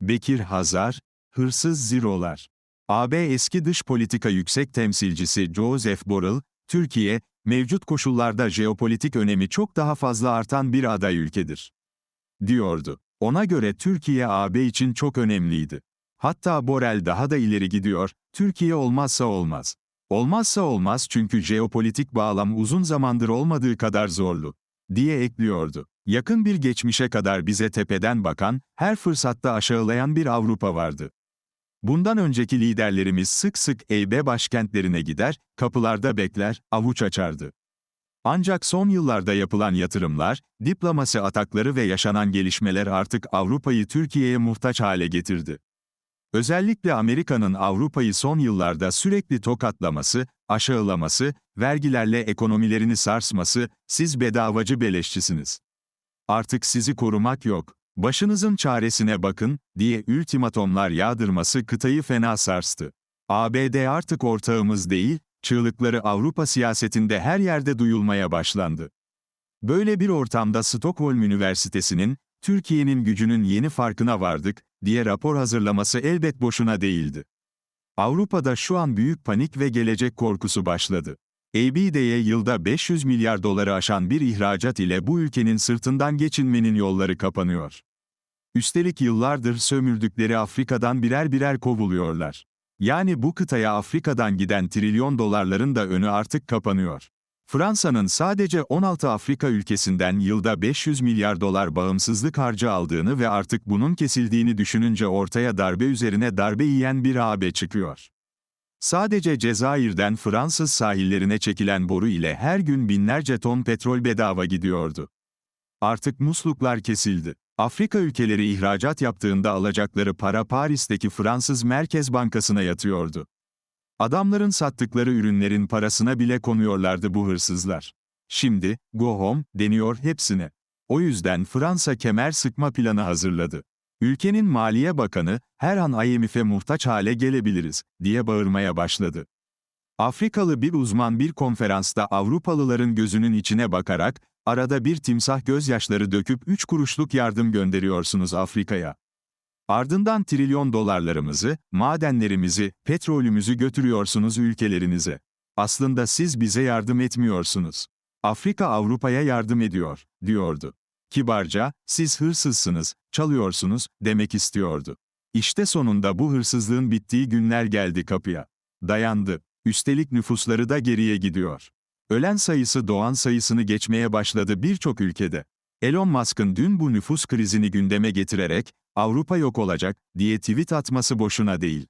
Bekir Hazar, Hırsız Zirolar. AB eski dış politika yüksek temsilcisi Joseph Borrell, Türkiye, mevcut koşullarda jeopolitik önemi çok daha fazla artan bir aday ülkedir. Diyordu. Ona göre Türkiye AB için çok önemliydi. Hatta Borrell daha da ileri gidiyor, Türkiye olmazsa olmaz. Olmazsa olmaz çünkü jeopolitik bağlam uzun zamandır olmadığı kadar zorlu, diye ekliyordu. Yakın bir geçmişe kadar bize tepeden bakan, her fırsatta aşağılayan bir Avrupa vardı. Bundan önceki liderlerimiz sık sık EYB başkentlerine gider, kapılarda bekler, avuç açardı. Ancak son yıllarda yapılan yatırımlar, diplomasi atakları ve yaşanan gelişmeler artık Avrupa'yı Türkiye'ye muhtaç hale getirdi. Özellikle Amerika'nın Avrupa'yı son yıllarda sürekli tokatlaması, aşağılaması, vergilerle ekonomilerini sarsması, siz bedavacı beleşçisiniz. Artık sizi korumak yok, başınızın çaresine bakın, diye ultimatomlar yağdırması kıtayı fena sarstı. ABD artık ortağımız değil, çığlıkları Avrupa siyasetinde her yerde duyulmaya başlandı. Böyle bir ortamda Stockholm Üniversitesi'nin, Türkiye'nin gücünün yeni farkına vardık, diye rapor hazırlaması elbet boşuna değildi. Avrupa'da şu an büyük panik ve gelecek korkusu başladı. ABD'ye yılda 500 milyar doları aşan bir ihracat ile bu ülkenin sırtından geçinmenin yolları kapanıyor. Üstelik yıllardır sömürdükleri Afrika'dan birer birer kovuluyorlar. Yani bu kıtaya Afrika'dan giden trilyon dolarların da önü artık kapanıyor. Fransa'nın sadece 16 Afrika ülkesinden yılda 500 milyar dolar bağımsızlık harcı aldığını ve artık bunun kesildiğini düşününce ortaya darbe üzerine darbe yiyen bir AB çıkıyor. Sadece Cezayir'den Fransız sahillerine çekilen boru ile her gün binlerce ton petrol bedava gidiyordu. Artık musluklar kesildi. Afrika ülkeleri ihracat yaptığında alacakları para Paris'teki Fransız Merkez Bankası'na yatıyordu. Adamların sattıkları ürünlerin parasına bile konuyorlardı bu hırsızlar. Şimdi, go home, deniyor hepsine. O yüzden Fransa kemer sıkma planı hazırladı. Ülkenin Maliye Bakanı, her an IMF'e muhtaç hale gelebiliriz, diye bağırmaya başladı. Afrikalı bir uzman bir konferansta Avrupalıların gözünün içine bakarak, arada bir timsah gözyaşları döküp 3 kuruşluk yardım gönderiyorsunuz Afrika'ya. Ardından trilyon dolarlarımızı, madenlerimizi, petrolümüzü götürüyorsunuz ülkelerinize. Aslında siz bize yardım etmiyorsunuz. Afrika Avrupa'ya yardım ediyor, diyordu. Kibarca, siz hırsızsınız, çalıyorsunuz, demek istiyordu. İşte sonunda bu hırsızlığın bittiği günler geldi kapıya. Dayandı. Üstelik nüfusları da geriye gidiyor. Ölen sayısı doğan sayısını geçmeye başladı birçok ülkede. Elon Musk'ın dün bu nüfus krizini gündeme getirerek, Avrupa yok olacak, diye tweet atması boşuna değil.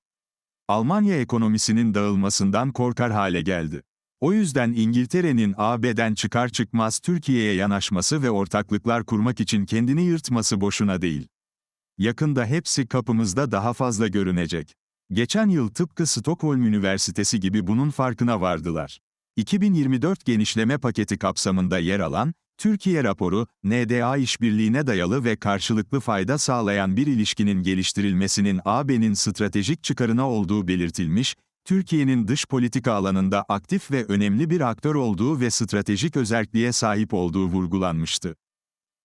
Almanya ekonomisinin dağılmasından korkar hale geldi. O yüzden İngiltere'nin AB'den çıkar çıkmaz Türkiye'ye yanaşması ve ortaklıklar kurmak için kendini yırtması boşuna değil. Yakında hepsi kapımızda daha fazla görünecek. Geçen yıl tıpkı Stockholm Üniversitesi gibi bunun farkına vardılar. 2024 genişleme paketi kapsamında yer alan, Türkiye raporu, NDA işbirliğine dayalı ve karşılıklı fayda sağlayan bir ilişkinin geliştirilmesinin AB'nin stratejik çıkarına olduğu belirtilmiş, Türkiye'nin dış politika alanında aktif ve önemli bir aktör olduğu ve stratejik özelliğe sahip olduğu vurgulanmıştı.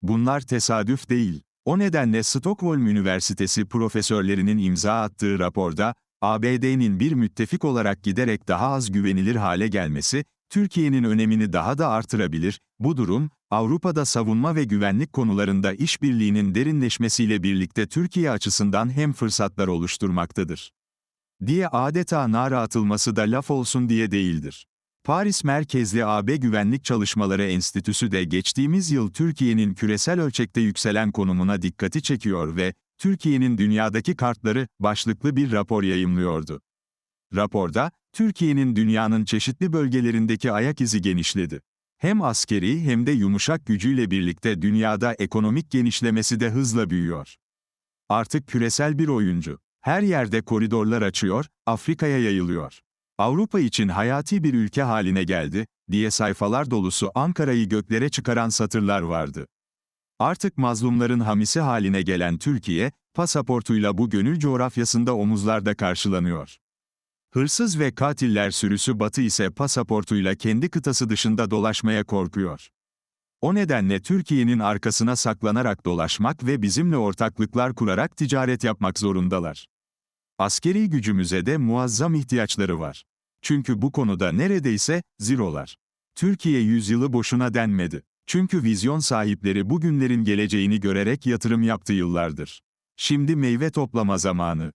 Bunlar tesadüf değil. O nedenle Stockholm Üniversitesi profesörlerinin imza attığı raporda, ABD'nin bir müttefik olarak giderek daha az güvenilir hale gelmesi, Türkiye'nin önemini daha da artırabilir, bu durum, Avrupa'da savunma ve güvenlik konularında işbirliğinin derinleşmesiyle birlikte Türkiye açısından hem fırsatlar oluşturmaktadır. Diye adeta nara atılması da laf olsun diye değildir. Paris merkezli AB Güvenlik Çalışmaları Enstitüsü de geçtiğimiz yıl Türkiye'nin küresel ölçekte yükselen konumuna dikkati çekiyor ve Türkiye'nin dünyadaki kartları başlıklı bir rapor yayımlıyordu. Raporda, Türkiye'nin dünyanın çeşitli bölgelerindeki ayak izi genişledi. Hem askeri hem de yumuşak gücüyle birlikte dünyada ekonomik genişlemesi de hızla büyüyor. Artık küresel bir oyuncu. Her yerde koridorlar açıyor, Afrika'ya yayılıyor. Avrupa için hayati bir ülke haline geldi, diye sayfalar dolusu Ankara'yı göklere çıkaran satırlar vardı. Artık mazlumların hamisi haline gelen Türkiye, pasaportuyla bu gönül coğrafyasında omuzlarda karşılanıyor. Hırsız ve katiller sürüsü Batı ise pasaportuyla kendi kıtası dışında dolaşmaya korkuyor. O nedenle Türkiye'nin arkasına saklanarak dolaşmak ve bizimle ortaklıklar kurarak ticaret yapmak zorundalar. Askeri gücümüze de muazzam ihtiyaçları var. Çünkü bu konuda neredeyse zirolar. Türkiye yüzyılı boşuna denmedi. Çünkü vizyon sahipleri bugünlerin geleceğini görerek yatırım yaptı yıllardır. Şimdi meyve toplama zamanı.